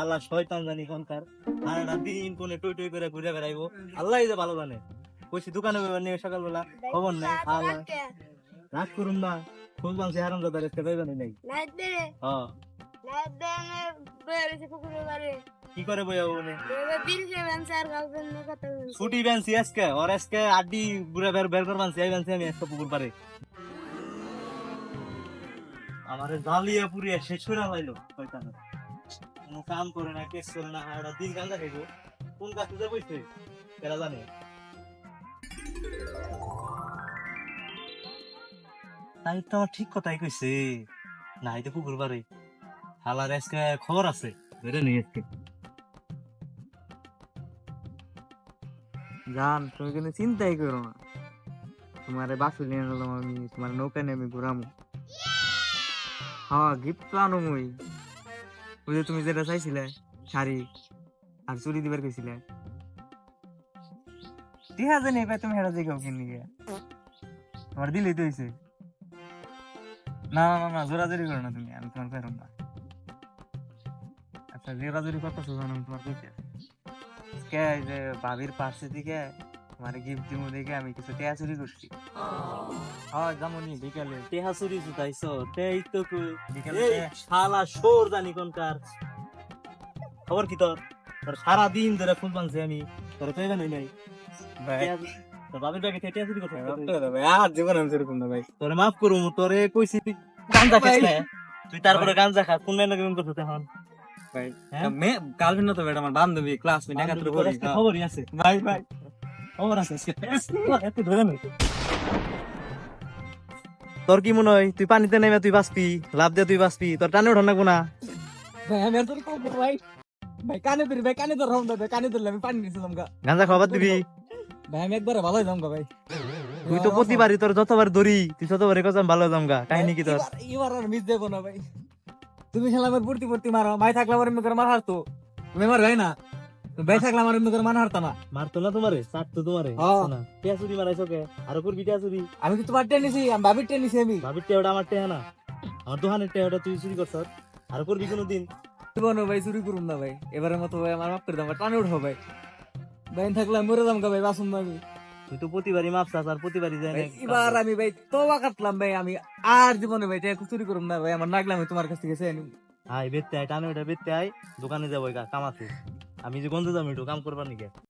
আল্লাহ শয়তান জানি কোনকার সারাটা দিন কোনে টই টই করে ঘুরে বেড়াইবো। আল্লাহ যে ভালো জানে। কইছি দোকানে বেবার নিয়ে সকালবেলা খবর নাই আল্লাহ রাগ করুন না ফুল বাংশি হারাম দাদা রেস্তে পাইবেন নাই। হ্যাঁ কি করে বলে? ছুটি বেনছি আজকে ওর আজকে আড্ডি ঘুরে বের বের সেই বেনছি আমি আজকে পুকুর পারে আমারে জ্বালিয়ে পুড়িয়ে শেষ করে লাইলো শয়তান কাম করে না কেস করে না আর দিন গান্দা খাইবো কোন কাছে যে বইছে এরা জানে। তাই তো আমার ঠিক কথাই কইছে। না তো পুকুর পারে হালার আজকে খবর আছে বেরে নিয়ে আজকে জান তুমি কিন্তু চিন্তাই করো না। তোমার বাসু নিয়ে গেলাম আমি তোমার নৌকা নিয়ে আমি ঘুরামো হ্যাঁ গিফট তো আনো মই ওই যে তুমি যেটা চাইছিলে, শাড়ি আর চুরি দিবার কইছিলে। তুমি হেরা তোমার দিলেই তো হয়েছে না না না জোরাজোরি করো না তুমি, আমি তোমার পেরম না। আচ্ছা জোরাজোরি করতেছো আমি তোমার এই যে ভাবির পাশে দিকে তোমার গিফট দিমু দেখে আমি কিছু টেয়া চুরি করছি। হ্যাঁ যেমনই বিকালে। টেহা চুরি জুতাইছ তেই তো কই বিকালে এই শালা সোর জানি কোনকার খবর কি তোর? তোর সারা দিন ধরে ফুল বানছি আমি তোর পেয়ে নাই নাই। ভাই। তোর বাবির ব্যাগে টেহা চুরি করতে ভাই আর জীবন আমি সেরকম না ভাই। তোরে মাফ করুম তোরে কইছি তুই গাঞ্জা খাস। না। তুই তারপরে গাঞ্জা খা কোন মেয়ে কেমন করতে এখন ভাই হ্যাঁ? মে গার্লফ্রেন্ড তো বেটা আমার বান্ধবী ক্লাসমেট একাত্তর তোর করি আজকে খবরই আছে। ভাই ভাই। তোর কি মনে হয়? তুই পানিতে নেমে তুই বাঁচবি লাভ দিয়ে তুই বাঁচবি তোর টানে উঠান না কানে ধরি ভাই কানে ধর কানে ধরলে আমি পানি গা গাঞ্জা খাবার দিবি। ভাই আমি একবারে ভালো যাম গা ভাই। তুই তো প্রতিবারই তোর যতবার ধরি তুই ততবারই কথা ভালো জমগা কাহিনী কি তোর? এবার- আর মিস দেবো না ভাই। তুমি শালা আমার পূর্তি পূর্তি মারো মাই থাকলে আমার করে মার হারতো তুমি আমার ভাই না। ভাই থাকলে আমার এমনি করে মান হারতা না। মারতো না তোমারে চাটতো তোমারে। টিয়া চুরি মারাইছো কে? আর করবি টিয়া চুরি। আমি কি তোমার টেনিছি আমি ভাবির টেনিছি আমি। ভাবির টেয়াটা আমার টেয়া না। আমার দোকানের টেয়াটা তুই চুরি করছ। আর করবি কোনো দিন জীবন ভাই চুরি করুন না ভাই। এবারের মতো ভাই আমার মাফ করে দাম টানে উঠো ভাই। ভাই থাকলে আমি মরে গা ভাই বাসুন আমি। তুই তো প্রতিবারই মাপ চাস আর প্রতিবারই যায় ভাই, এবার আমি ভাই তোবা কাটলাম ভাই আমি আর জীবনে ভাই টাকা চুরি করুম না ভাই আমার নাগলাম আমি তোমার কাছ থেকে নিব। আয় বেতে আয় টানে ওটা বেতে আয় দোকানে যাব কাম আছে। আমি যে গন্ধ যাম একটু কাম করবার নিকে